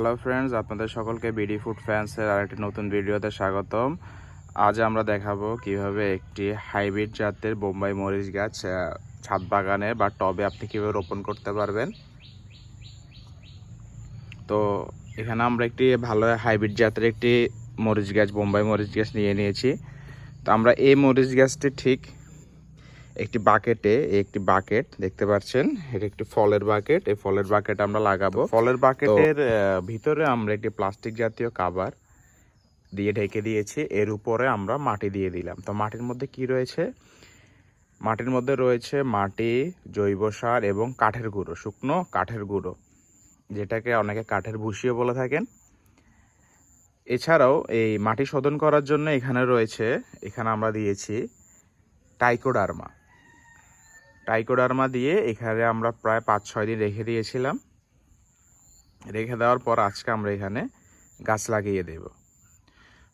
Hello friends আপনাদের সকলকে BD food ফ্যান্সের আরেকটি নতুন ভিডিওতে স্বাগতম। আজ আমরা দেখাবো কীভাবে একটি হাইব্রিড জাতের বোম্বাই মরিচ গাছ ছাদ বাগানে বা টবে আপনি কীভাবে রোপণ করতে পারবেন। তো এখানে আমরা একটি ভালো হাইব্রিড জাতের একটি মরিচ গাছ, বোম্বাই মরিচ গাছ নিয়ে নিয়েছি। তো আমরা এই মরিচ গাছটি ঠিক একটি বাকেটে একটি বাকেট দেখতে পাচ্ছেন? এটা একটি ফলের বাকেট এই ফলের বাকেট আমরা লাগাবো। ফলের বাকেটের ভিতরে আমরা একটি প্লাস্টিক জাতীয় কাভার দিয়ে ঢেকে দিয়েছি। এর উপরে আমরা মাটি দিয়ে দিলাম। তো মাটির মধ্যে কি রয়েছে? মাটির মধ্যে রয়েছে মাটি জৈব সার এবং কাঠের গুঁড়ো শুকনো কাঠের গুঁড়ো যেটাকে অনেকে কাঠের ভুষিও বলে থাকেন। এছাড়াও এই মাটি শোধন করার জন্য এখানে রয়েছে এখানে আমরা দিয়েছি টাইকোডার্মা টাইকোডার্মা দিয়ে এখানে আমরা প্রায় পাঁচ, ছয় দিন রেখে দিয়েছিলাম। রেখে দেওয়ার পর আজকে আমরা এখানে গাছ লাগিয়ে দেব।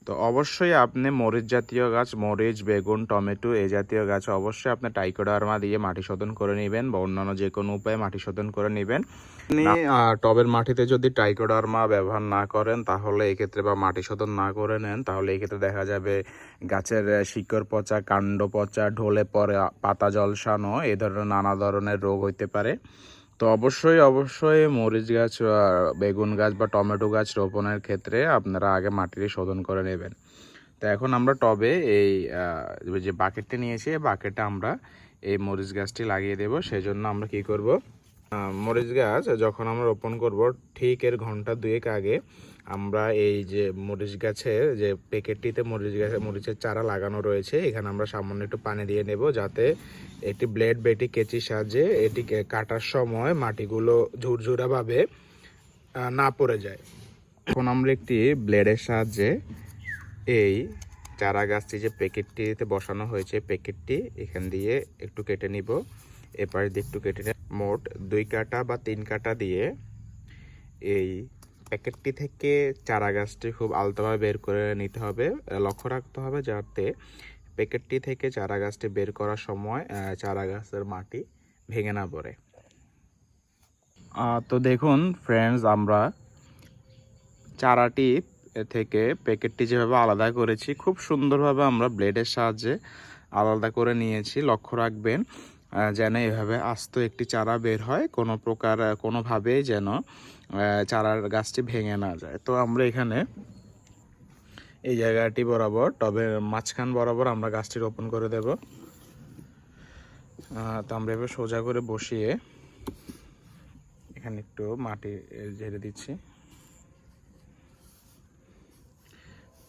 তো অবশ্যই আপনি মরিচ জাতীয় গাছ মরিচ বেগুন টমেটো এই জাতীয় গাছ অবশ্যই আপনি টাইকোডার্মা দিয়ে মাটি শোধন করে নেবেন বা অন্যান্য যে কোনো উপায়ে মাটি শোধন করে নেবেন। আপনি টবের মাটিতে যদি টাইকোডার্মা ব্যবহার না করেন তাহলে এক্ষেত্রে বা মাটি শোধন না করে নেন তাহলে এক্ষেত্রে দেখা যাবে গাছের শিকড় পচা কাণ্ড পচা ঢলে পড়ে আ, পাতা জলসানো এই ধরনের নানা ধরনের রোগ হইতে পারে। তো অবশ্যই অবশ্যই মরিচ গাছ বেগুন গাছ বা টমেটো গাছ রোপণের ক্ষেত্রে আপনারা আগে মাটিটি শোধন করে নেবেন। তো এখন আমরা টবে এই যে বাকেটটি নিয়েছি, এই বাকেটটা আমরা এই মরিচ গাছটি লাগিয়ে দেব। সেজন্য আমরা কি করব? মরিচ গাছ যখন আমরা রোপণ করব ঠিক এর ঘণ্টা দুয়েক আগে আমরা এই যে মরিচ গাছের যে প্যাকেটটিতে মরিচ গাছের মরিচের চারা লাগানো রয়েছে, এখানে আমরা সামান্য একটু পানি দিয়ে নেব যাতে একটি ব্লেড বেটি কেচির সাহায্যে এটিকে কাটার সময় মাটিগুলো ঝুরঝুরাভাবে না পড়ে যায়। এখন আমরা একটি ব্লেডের সাহায্যে এই চারা গাছটি যে প্যাকেটটিতে বসানো হয়েছে, প্যাকেটটি এখান দিয়ে একটু কেটে নিব। এপাশ দিয়ে একটু কেটে মোট দুই কাটা বা তিন কাটা দিয়ে এই প্যাকেটটি থেকে চারা গাছটি খুব আলতোভাবে বের করে নিতে হবে। লক্ষ্য রাখতে হবে যাতে প্যাকেটটি থেকে চারা গাছটি বের করার সময় চারা গাছের মাটি ভেঙে না পড়ে। তো দেখুন ফ্রেন্ডস আমরা চারাটি থেকে প্যাকেটটি যেভাবে আলাদা করেছি, খুব সুন্দরভাবে আমরা ব্লেডের সাহায্যে আলাদা করে নিয়েছি। লক্ষ্য রাখবেন যেন এভাবে আস্ত একটি চারা বের হয়, কোনো প্রকার কোনোভাবেই যেন চারার গাছটি ভেঙে না যায়। তো আমরা এখানে এই জায়গাটি বরাবর টবের মাঝখান বরাবর আমরা গাছটি রোপণ করে দেব। তো আমরা এবার সোজা করে বসিয়ে এখানে একটু মাটি ঝেড়ে দিচ্ছি।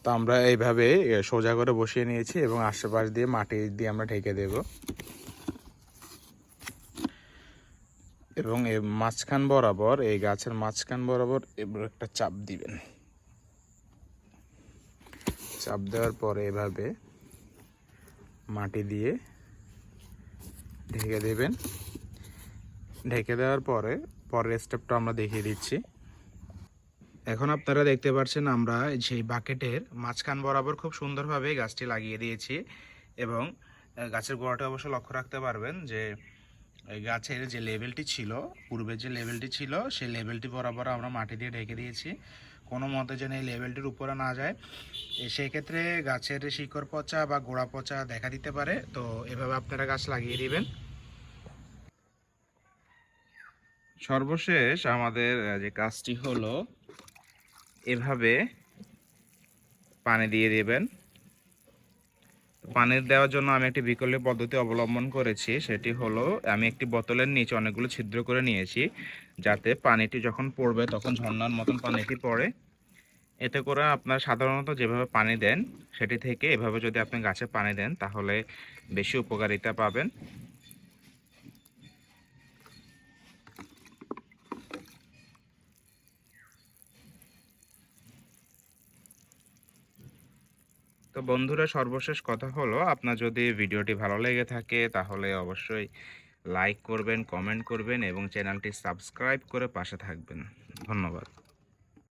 তো আমরা এইভাবে সোজা করে বসিয়ে নিয়েছি এবং আশেপাশ দিয়ে মাটি দিয়ে আমরা ঢেকে দেব। এবং এই মাঝখান বরাবর, এই গাছের মাঝখান বরাবর এবার একটা চাপ দিবেন। চাপ দেওয়ার পরে এভাবে মাটি দিয়ে ঢেকে দেবেন। ঢেকে দেওয়ার পরে পরের স্টেপটা আমরা দেখিয়ে দিচ্ছি। এখন আপনারা দেখতে পাচ্ছেন আমরা সেই বাকেটের মাঝখান বরাবর খুব সুন্দরভাবে গাছটি লাগিয়ে দিয়েছি এবং গাছের গোড়াটা অবশ্য লক্ষ্য রাখতে পারবেন যে গাছের যে লেভেলটি ছিল, পূর্বে যে লেভেলটি ছিল, সেই লেভেলটি বরাবর আমরা মাটি দিয়ে ঢেকে দিয়েছি। কোনো মতে যেন এই লেভেলটির উপরে না যায়। সেই গাছের শিকড় পচা বা গোড়া পচা দেখা দিতে পারে। তো এভাবে আপনারা গাছ লাগিয়ে দিবেন। সর্বশেষ আমাদের যে কাজটি হলো, এভাবে পানি দিয়ে দেবেন। পানি দেওয়ার জন্য আমি একটি বিকল্প পদ্ধতি অবলম্বন করেছি। সেটি হলো, আমি একটি বোতলের নিচে অনেকগুলো ছিদ্র করে নিয়েছি, যাতে পানিটি যখন পড়বে তখন ঝর্নার মতন পানিটি পড়ে। এতে করে আপনার সাধারণত যেভাবে পানি দেন, সেটি থেকে এভাবে যদি আপনি গাছে পানি দেন, তাহলে বেশি উপকারিতা পাবেন। তো বন্ধুরা সর্বশেষ কথা হলো, আপনার যদি ভিডিওটি ভালো লেগে থাকে তাহলে অবশ্যই লাইক করবেন কমেন্ট করবেন এবং চ্যানেলটি সাবস্ক্রাইব করে পাশে থাকবেন। ধন্যবাদ।